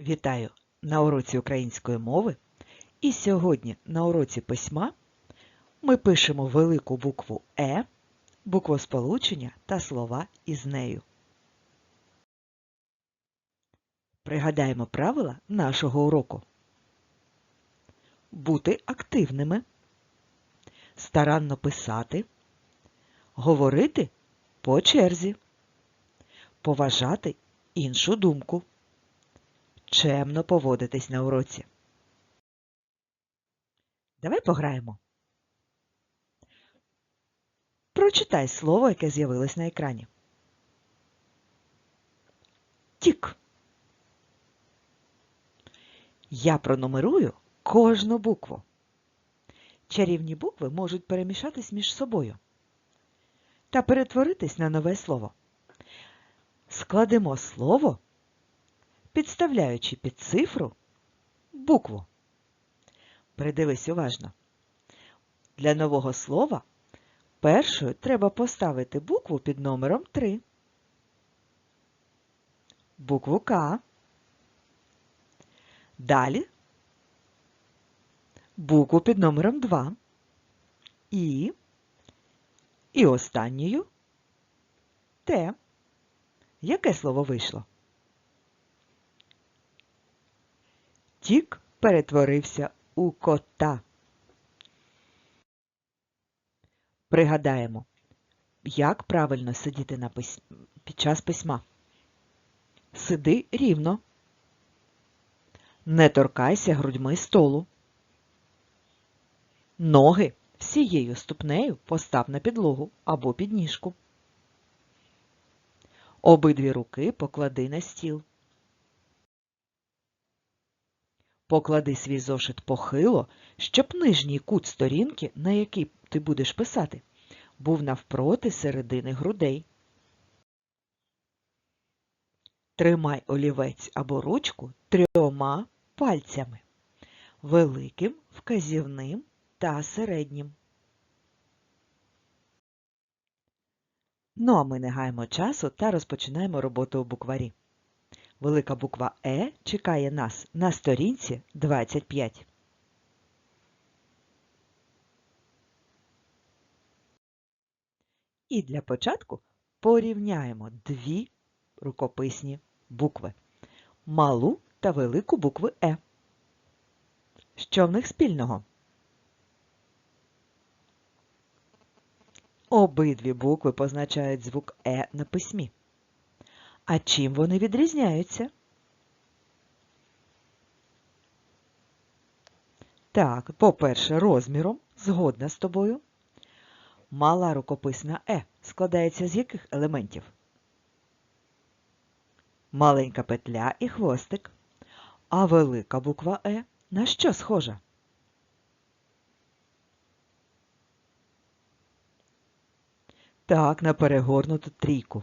Вітаю на уроці української мови. І сьогодні на уроці письма ми пишемо велику букву Е, буквосполучення та слова із нею. Пригадаємо правила нашого уроку. Бути активними, старанно писати, говорити по черзі, поважати іншу думку чемно поводитись на уроці. Давай пограємо. Прочитай слово, яке з'явилось на екрані. Тік. Я пронумерую кожну букву. Чарівні букви можуть перемішатись між собою та перетворитись на нове слово. Складемо слово підставляючи під цифру букву. Придивись уважно. Для нового слова першою треба поставити букву під номером 3. Букву К. Далі букву під номером 2. І. І останньою Т. Яке слово вийшло? Тік перетворився у кота. Пригадаємо, як правильно сидіти на пись... під час письма. Сиди рівно. Не торкайся грудьми столу. Ноги всією ступнею постав на підлогу або підніжку. Обидві руки поклади на стіл. Поклади свій зошит похило, щоб нижній кут сторінки, на який ти будеш писати, був навпроти середини грудей. Тримай олівець або ручку трьома пальцями великим, вказівним та середнім. Ну а ми не гаємо часу та розпочинаємо роботу у букварі. Велика буква Е чекає нас на сторінці 25. І для початку порівняємо дві рукописні букви малу та велику букви Е. Що в них спільного? Обидві букви позначають звук Е на письмі. А чим вони відрізняються? Так, по-перше, розміром, згодна з тобою. Мала рукописна Е складається з яких елементів? Маленька петля і хвостик. А велика буква Е на що схожа? Так, на перегорнуту трійку.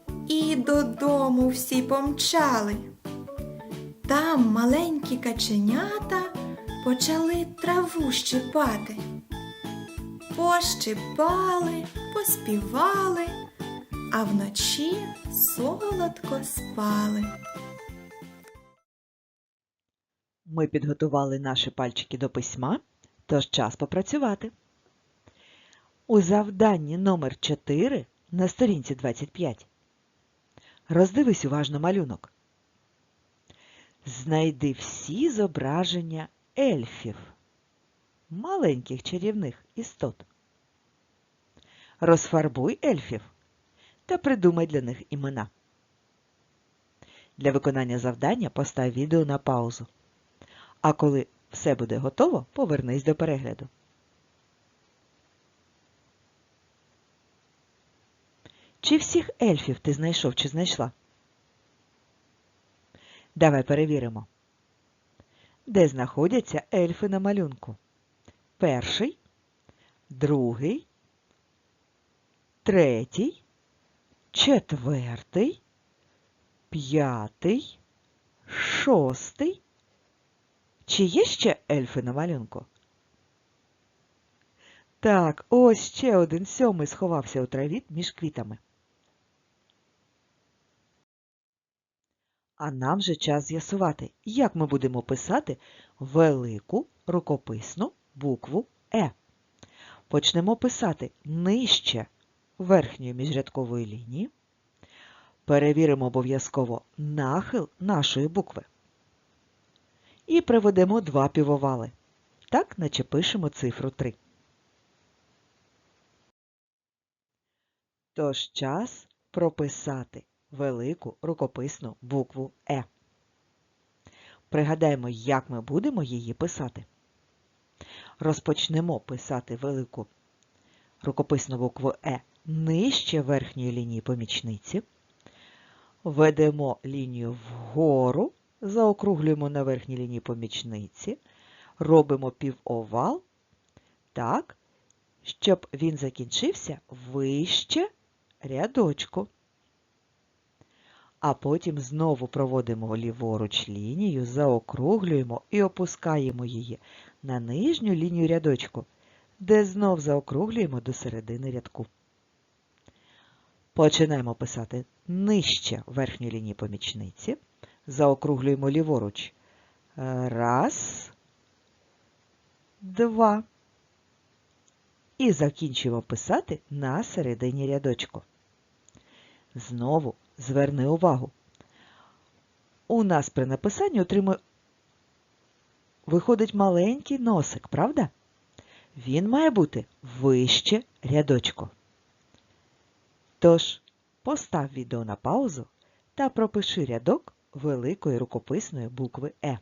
і додому всі помчали. Там маленькі каченята почали траву щипати. Пощипали, поспівали, а вночі солодко спали. Ми підготували наші пальчики до письма, тож час попрацювати. У завданні номер 4 на сторінці 25 роздивись уважно малюнок. Знайди всі зображення ельфів, маленьких чарівних істот. Розфарбуй ельфів та придумай для них імена. Для виконання завдання постав відео на паузу. А коли все буде готово, повернись до перегляду. Чи всіх ельфів ти знайшов чи знайшла? Давай перевіримо. Де знаходяться ельфи на малюнку? Перший, другий, третій, четвертий, п'ятий, шостий. Чи є ще ельфи на малюнку? Так, ось ще один сьомий сховався у траві між квітами. А нам же час з'ясувати, як ми будемо писати велику рукописну букву Е. Почнемо писати нижче верхньої міжрядкової лінії. Перевіримо обов'язково нахил нашої букви. І приведемо два півовали. Так, наче пишемо цифру 3. Тож час прописати велику рукописну букву Е. Пригадаємо, як ми будемо її писати. Розпочнемо писати велику рукописну букву Е нижче верхньої лінії помічниці. Ведемо лінію вгору, заокруглюємо на верхній лінії помічниці, робимо півовал, так, щоб він закінчився вище рядочку. А потім знову проводимо ліворуч лінію, заокруглюємо і опускаємо її на нижню лінію рядочку, де знов заокруглюємо до середини рядку. Починаємо писати нижче верхньої лінії помічниці, заокруглюємо ліворуч. Раз, два. І закінчуємо писати на середині рядочку. Знову зверни увагу. У нас при написанні отримує виходить маленький носик, правда? Він має бути вище рядочку. Тож, постав відео на паузу та пропиши рядок великої рукописної букви Е.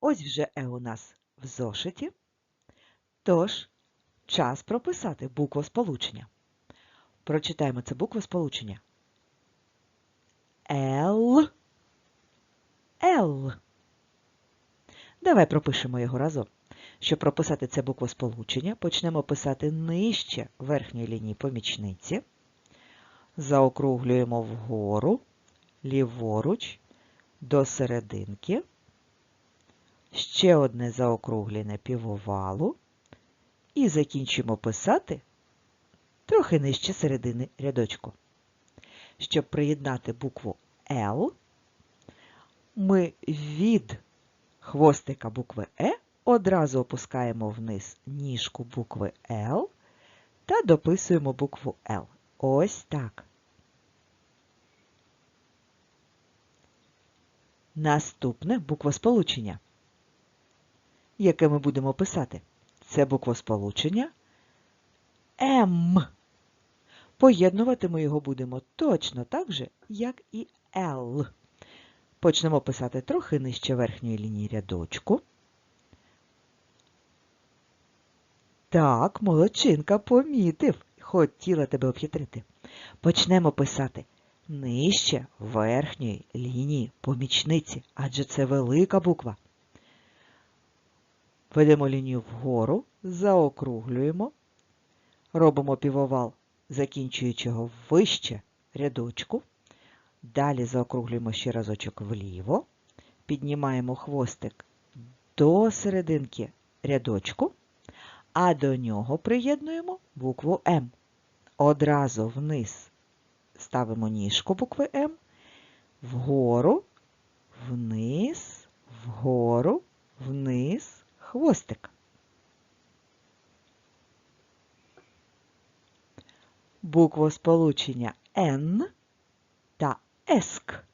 Ось вже Е у нас в зошиті. Тож, час прописати буквосполучення. Прочитаємо це буквосполучення. Л. Л. Давай пропишемо його разом. Щоб прописати це буквосполучення, почнемо писати нижче верхньої лінії помічниці. Заокруглюємо вгору, ліворуч, до серединки. Ще одне заокруглене півовалу. І закінчимо писати трохи нижче середини рядочку. Щоб приєднати букву L, ми від хвостика букви Е одразу опускаємо вниз ніжку букви L та дописуємо букву L. Ось так. Наступне буквосполучення, яке ми будемо писати, це буквосполучення М. Поєднувати ми його будемо точно так же, як і L. Почнемо писати трохи нижче верхньої лінії рядочку. Так, молодчинка помітив, хотіла тебе обхитрити. Почнемо писати нижче верхньої лінії помічниці, адже це велика буква. Ведемо лінію вгору, заокруглюємо, робимо півовал, закінчуючи його вище рядочку. Далі заокруглюємо ще разочок вліво, піднімаємо хвостик до серединки рядочку, а до нього приєднуємо букву М. Одразу вниз ставимо ніжку букви М, вгору, вниз, вгору, вниз, хвостик. буквосполучення Н та ЕСК.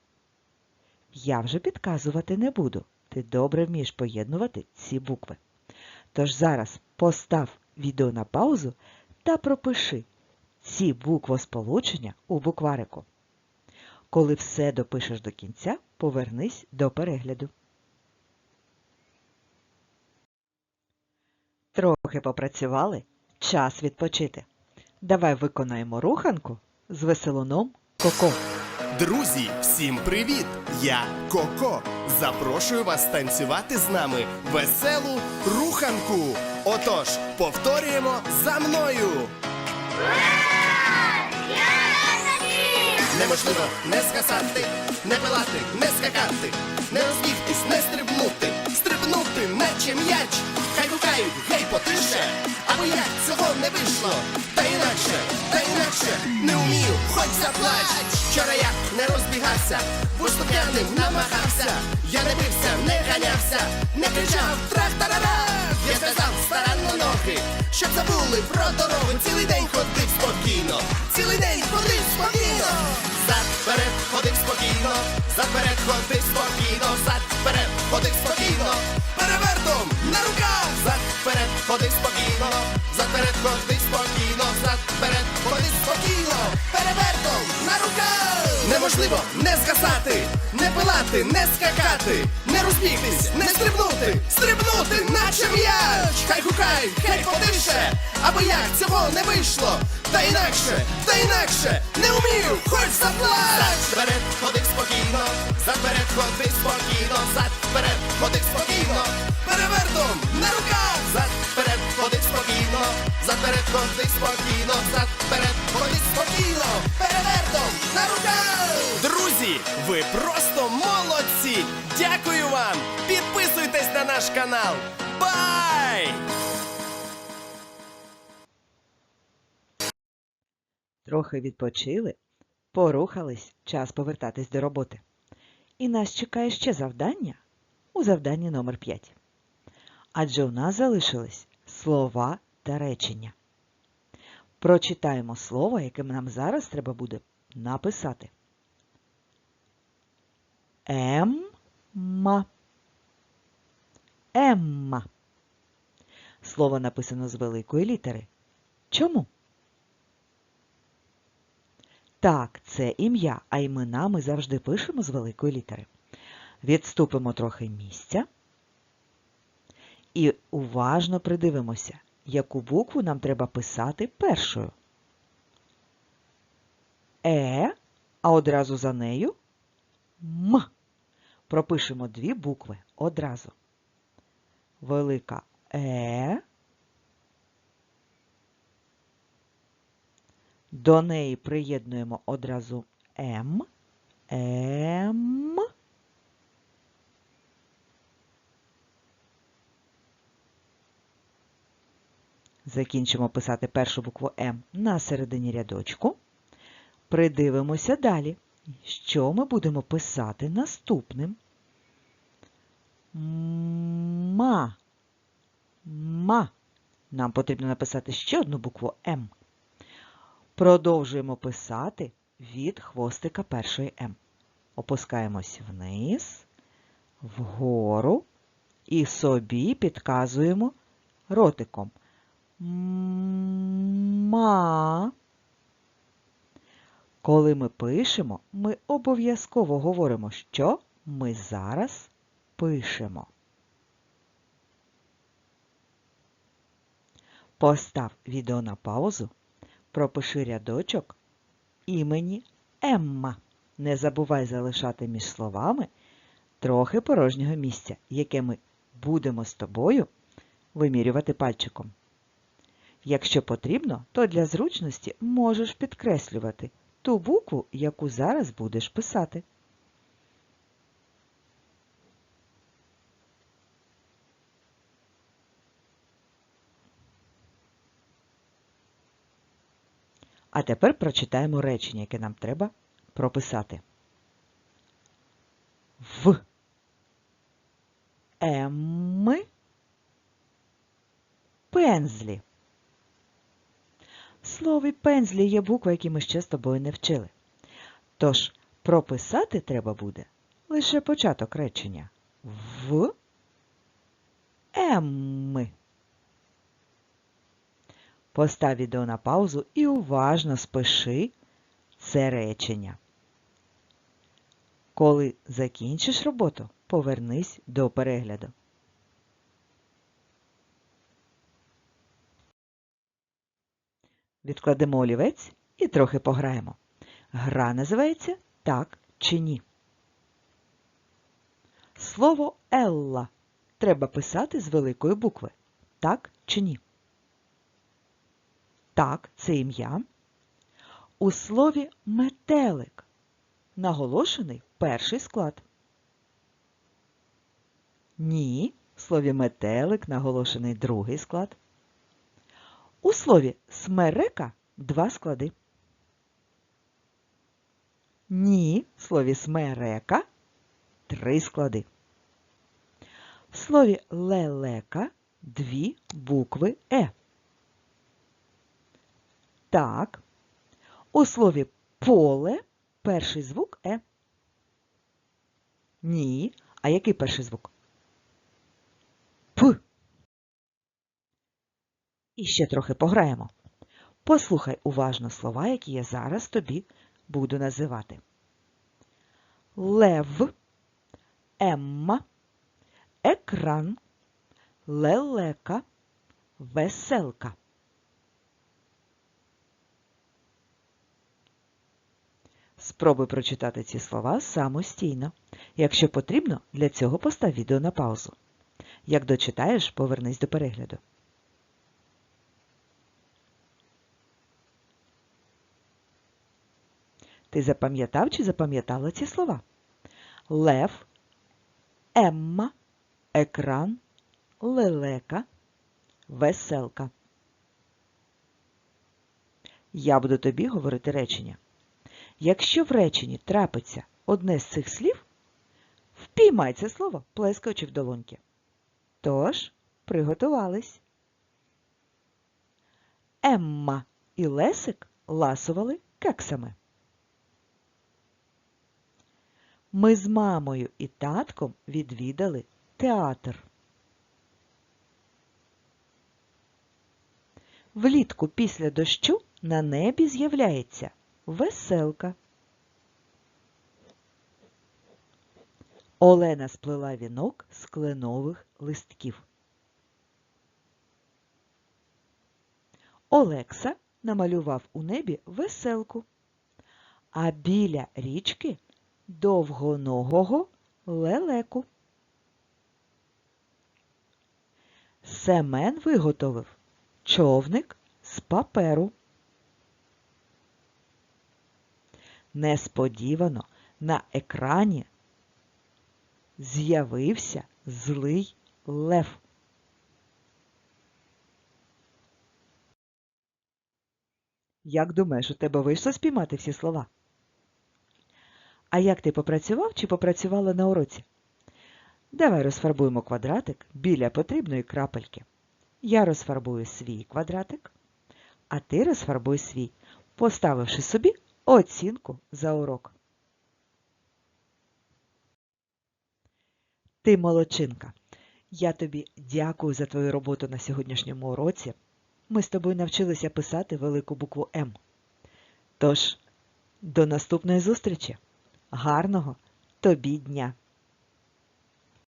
Я вже підказувати не буду. Ти добре вмієш поєднувати ці букви. Тож зараз постав відео на паузу та пропиши ці буквосполучення у букварику. Коли все допишеш до кінця, повернись до перегляду. Трохи попрацювали, час відпочити. Давай виконаємо руханку з веселуном Коко. Друзі, всім привіт! Я Коко. Запрошую вас танцювати з нами веселу руханку. Отож, повторюємо за мною. Неможливо не скасати, не пилати, не скакати, не розбігтись, не стрибнути, стрибнути, наче м'яч. Хай гукають, гей, потише, або як цього не вийшло. Та інакше, та інакше, не вмію, хоч заплач. Вчора я не розбігався, виступняним намагався. Я не бився, не ганявся, не кричав трах-тарара. Я сказав старанно ноги, щоб забули про дорогу. Цілий день ходив спокійно, цілий день ходив спокійно. Зад вперед ходив спокійно, зад вперед ходив не не скакати, не розбігтись, не стрибнути, стрибнути, наче м'яч. Хай гукай, хай подише, або як цього не вийшло. Та інакше, та інакше, не вмію, хоч заплач. Зад вперед ходив спокійно, зад вперед ходив спокійно, зад вперед ходив спокійно, перевертом на руках, зад вперед ходив спокійно, зад вперед ходив спокійно, зад вперед ходив спокійно, перевертом на руках. Друзі, ви просто наш канал. Бай! Трохи відпочили, порухались, час повертатись до роботи. І нас чекає ще завдання у завданні номер 5. Адже у нас залишились слова та речення. Прочитаємо слово, яке нам зараз треба буде написати. Емма. Емма. Слово написано з великої літери. Чому? Так, це ім'я, а імена ми завжди пишемо з великої літери. Відступимо трохи місця і уважно придивимося, яку букву нам треба писати першою. Е, а одразу за нею М. Пропишемо дві букви одразу. Велика Е. До неї приєднуємо одразу М. М. Закінчимо писати першу букву М на середині рядочку. Придивимося далі. Що ми будемо писати наступним? Ма. Ма. Нам потрібно написати ще одну букву М. Продовжуємо писати від хвостика першої М. Опускаємось вниз, вгору і собі підказуємо ротиком. Ма. Коли ми пишемо, ми обов'язково говоримо, що ми зараз пишемо. Постав відео на паузу, пропиши рядочок імені Емма. Не забувай залишати між словами трохи порожнього місця, яке ми будемо з тобою вимірювати пальчиком. Якщо потрібно, то для зручності можеш підкреслювати ту букву, яку зараз будеш писати. А тепер прочитаємо речення, яке нам треба прописати. В Емми пензлі. слові пензлі є букви, які ми ще з тобою не вчили. Тож прописати треба буде лише початок речення в М. Постав відео на паузу і уважно спиши це речення. Коли закінчиш роботу, повернись до перегляду. Відкладемо олівець і трохи пограємо. Гра називається так чи ні. Слово Елла треба писати з великої букви. Так чи ні? Так, це ім'я. У слові метелик наголошений перший склад. Ні, в слові метелик наголошений другий склад. У слові смерека два склади. Ні, в слові смерека три склади. В слові лелека дві букви Е. Так. У слові поле перший звук Е. Ні. А який перший звук? П. І ще трохи пограємо. Послухай уважно слова, які я зараз тобі буду називати. Лев, Емма, екран, лелека, веселка. Спробуй прочитати ці слова самостійно. Якщо потрібно, для цього постав відео на паузу. Як дочитаєш, повернись до перегляду. Ти запам'ятав чи запам'ятала ці слова? Лев, Емма, екран, лелека, веселка. Я буду тобі говорити речення. Якщо в реченні трапиться одне з цих слів, впіймай це слово, плескаючи в долоньки. Тож, приготувались. Емма і Лесик ласували кексами. Ми з мамою і татком відвідали театр. Влітку після дощу на небі з'являється веселка. Олена сплела вінок з кленових листків. Олекса намалював у небі веселку, а біля річки довгоногого лелеку. Семен виготовив човник з паперу. Несподівано на екрані з'явився злий лев. Як думаєш, у тебе вийшло спіймати всі слова? А як ти попрацював чи попрацювала на уроці? Давай розфарбуємо квадратик біля потрібної крапельки. Я розфарбую свій квадратик, а ти розфарбуй свій, поставивши собі оцінку за урок. Ти молодчинка. Я тобі дякую за твою роботу на сьогоднішньому уроці. Ми з тобою навчилися писати велику букву М. Тож, до наступної зустрічі! Гарного тобі дня!